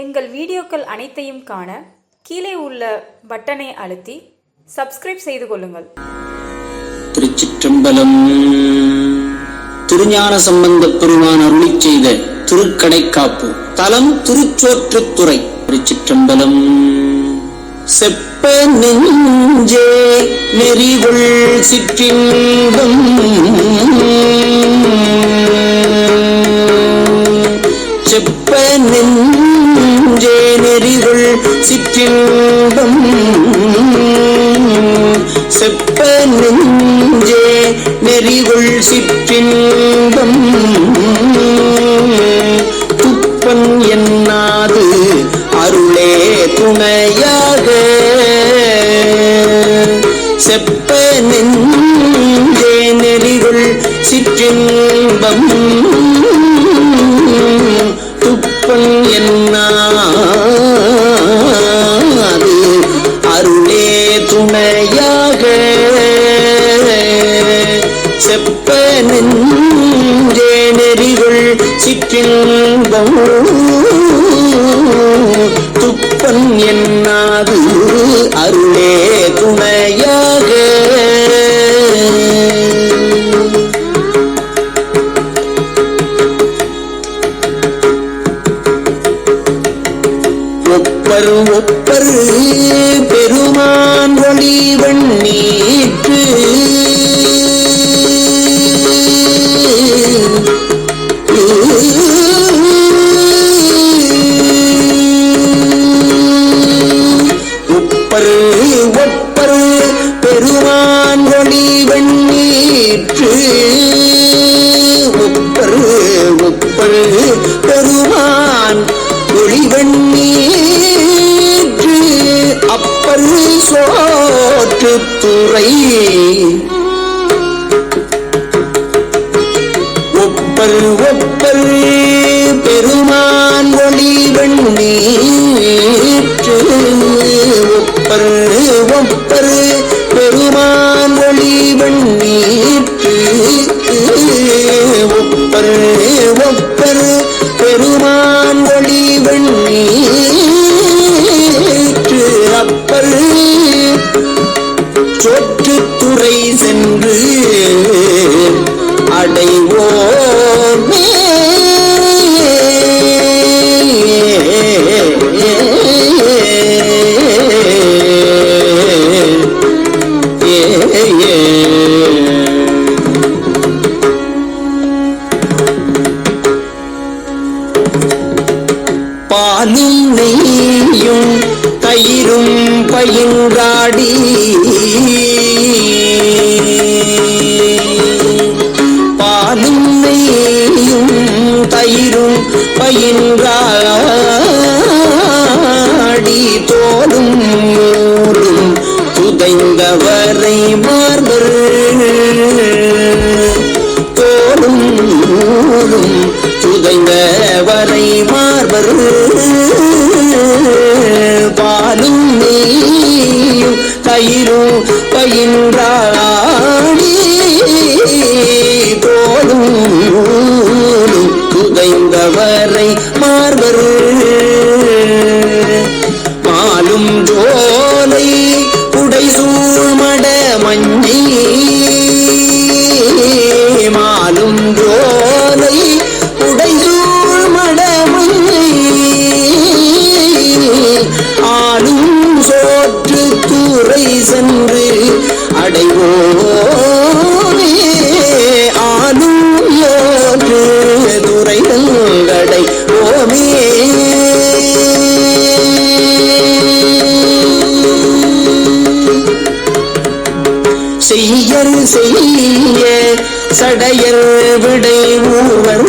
எங்கள் வீடியோக்கள் அனைத்தையும் காண கீழே உள்ள பட்டனை அழுத்தி சப்ஸ்கிரைப் செய்து கொள்ளுங்கள். திருச்சிற்றம்பலம் திருஞான சம்பந்த பெருமான் அருளி செய்த திருக்கடைக்காப்பு தலம் திருச்சோற்றுத்துறை. திருச்சிற்றம்பலம் செப்ப நெஞ்சே நெறிவுள் சிற்றின்பம். செப்ப நெஞ்சே நெறிகள் சிற்றின்பம். செப்ப நெஞ்சே நெறிகள் சிற்றின்பம். என்னாது? அருளே துணையாக. செப்ப நெஞ்சே நெறிகள் சிற்றின்பம் துப்பன் என்னாது? அருளே ஒப்பரு ஒப்பரு பெருமான் ஒளி வண்ணீற்று ஒப்பல் ஒப்பல் ஒப்பர் பெருமான் ஒளிவண்ணீற்று ஒப்பல் ஒப்பல் பெருமான் பாலும் நெய்யும் தயிரும் பயின்றாடி. பாலும் நெய்யும் தயிரும் பயின்ற அடைவோமே ஆளும் சோற்று துறை சென்றடை செய்யர் செய்ய சடையர் விடை ஊவர்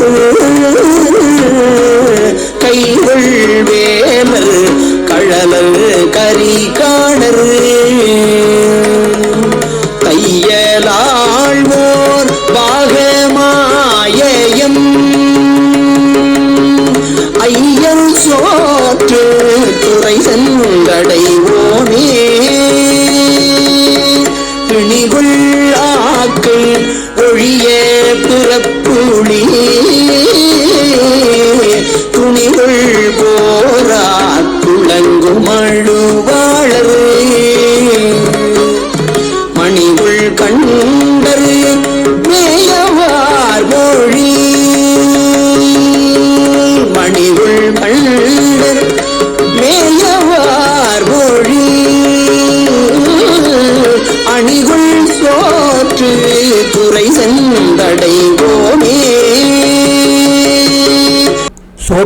கைகள் வேலர் கழலர்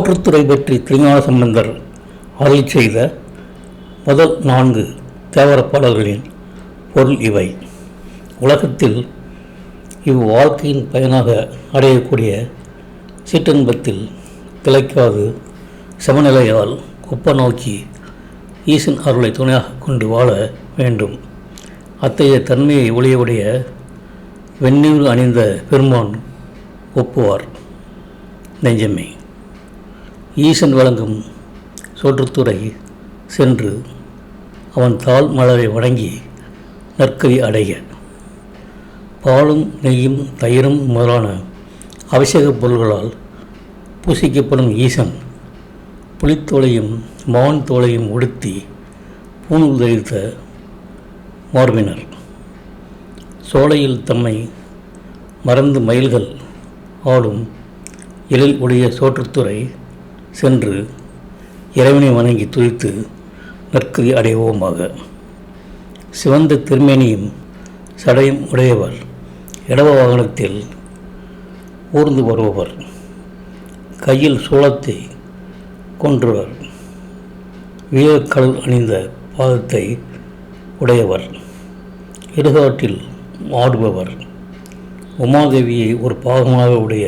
தோற்றத்துறை பற்றி திருஞான சம்பந்தர் அருள் செய்த முதல் நான்கு தேவரப் பாடல்களின் பொருள் இவை. உலகத்தில் இவ்வாழ்க்கையின் பயனாக அடையக்கூடிய சீற்றன்பத்தில் திளைக்காது சமநிலையால் குப்ப நோக்கி ஈசன் அருளை துணையாக கொண்டு வாழ வேண்டும். அத்தகைய தன்மையை ஒளியவுடைய வெந்நீர் அணிந்த பெருமான் ஒப்புவார். நெஞ்சமே. ஈசன் வழங்கும் சோற்றுத்துறை சென்று அவன் தாழ் மலரை வணங்கி நற்கதி அடைய. பாலும் நெய்யும் தயிரும் முதலான அபிஷேகப் பொருள்களால் பூசிக்கப்படும் ஈசன் புலித்தோலையும் மான் தோலையும் உடுத்தி பூணூல் தரித்த மார்பினர். சோலையில் தம்மை மறந்து மயில்கள் ஆடும் எழில் உடைய சோற்றுத்துறை சென்று இறைவனை வணங்கி துதித்து நற்கதி அடைவோமாக. சிவந்த திருமேனியும் சடையும் உடையவர் இடவ வாகனத்தில் ஊர்ந்து வருபவர் கையில் சூளத்தை கொன்றவர் வீரக்கடல் அணிந்த பாதத்தை உடையவர் இடுகாட்டில் ஆடுபவர். உமாதேவியை ஒரு பாகமாக உடைய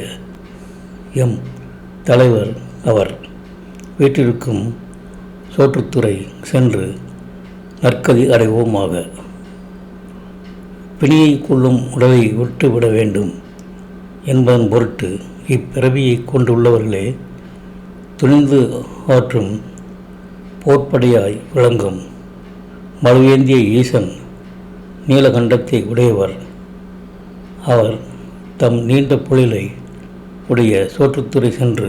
எம் தலைவர் அவர் வீட்டிற்கும் சோற்றுத்துறை சென்று நற்கதி அடைவோமாக. பிணியை கொள்ளும் உடலை விட்டுவிட வேண்டும் என்பதன் பொருட்டு இப்பிறவியை கொண்டுள்ளவர்களே துணிந்து ஆற்றும் போர்ப்படையாய் விளங்கும் மழுவேந்திய ஈசன் நீலகண்டத்தை உடையவர். அவர் தம் நீண்ட பொழிலை உடைய சோற்றுத்துறை சென்று